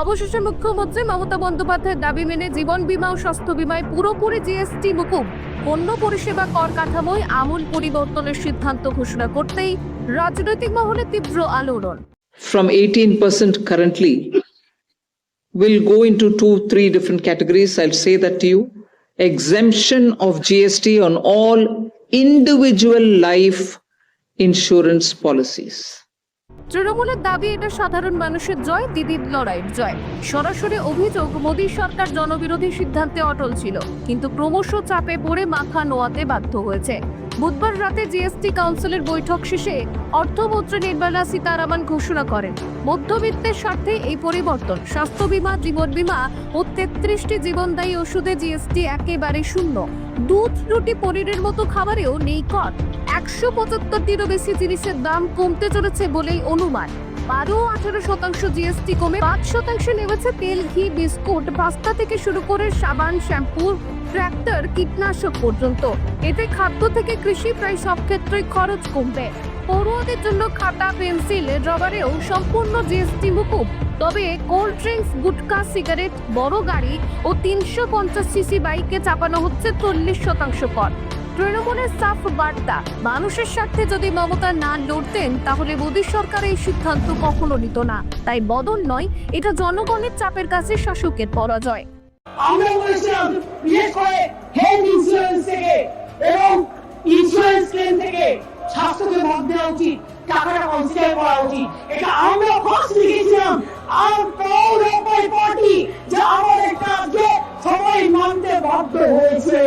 অবশেষে মুখ্যমন্ত্রী মমতা বন্দ্যোপাধ্যায়ের দাবি মেনে জীবন বীমা ও স্বাস্থ্য বীমায় পুরোপুরি জিএসটি মুকুব পণ্য পরিষেবা কর কাঠামোয় আমূল পরিবর্তনের সিদ্ধান্ত ঘোষণা করতেই রাজনৈতিক মহলে তীব্র আলোড়ন from 18% currently will go into two, three different categories. I'll say that to you. Exemption of GST on all individual life insurance policies. তৃণমূলের দাবি, এটা সাধারণ মানুষের জয়, দিদির লড়াইয়ের জয়। সরাসরি অভিযোগ, মোদী সরকার জনবিরোধী সিদ্ধান্তে অটল ছিল। কিন্তু ক্রমশ চাপে পড়ে মাথা নোয়াতে বাধ্য হয়েছে। বুধবার রাতে জিএসটি কাউন্সিলের বৈঠক শেষে অর্থমন্ত্রী নির্মলা সীতারামন ঘোষণা করেন, মধ্যবিত্তের স্বার্থে এই পরিবর্তন, স্বাস্থ্য বীমা, জীবন বীমা ও তেত্রিশটি জীবনদায়ী ওষুধে জিএসটি একেবারে শূন্য। দুধ, রুটি, পনিরের মতো খাবারেও নেই কর। একশো পঁচাত্তরটিরও বেশি জিনিসের দাম কমতে চলেছে বলেই অনুমান। বারো আঠারো শতাংশ জিএসটি কমে পাঁচ শতাংশ নেমেছে তেল, ঘি, বিস্কুট, পাস্তা থেকে শুরু করে সাবান, শ্যাম্পু, ট্র্যাক্টর, কীটনাশক পর্যন্ত। এতে খাদ্য থেকে কৃষি প্রায় সব ক্ষেত্রেই খরচ কমবে। পড়ুয়াদের জন্য খাতা, পেন্সিল, রবারেও সম্পূর্ণ জিএসটি মুকুব। তবে কোল্ড ড্রিঙ্কস, গুটকা, সিগারেট, বড় গাড়ি ও তিনশো পঞ্চাশ সিসি বাইকে চাপানো হচ্ছে চল্লিশ শতাংশ কর। তৃণমূলের সাফ বার্তা। মানুষের স্বার্থে যদি মমতা না লড়তেন, তাহলে মোদী সরকার এই সিদ্ধান্ত কখনো নিত না। তাই বদল নয়, এটা জনগণের চাপের কাছে শাসকের পরাজয়। আমরা বলেছিলাম, বিশেষ করে হেলথ ইন্স্যুরেন্স থেকে এবং ইন্স্যুরেন্স ক্লেম থেকে স্বাস্থ্যকে বাদ দেওয়া উচিত, টাকাটা কনসিডার করা উচিত। এটা আমরা ফার্স্ট লিখেছিলাম, আর প্রৌঢ় পার্টি যে আমাদের কাজকে সবাই মানতে বাধ্য হয়েছে।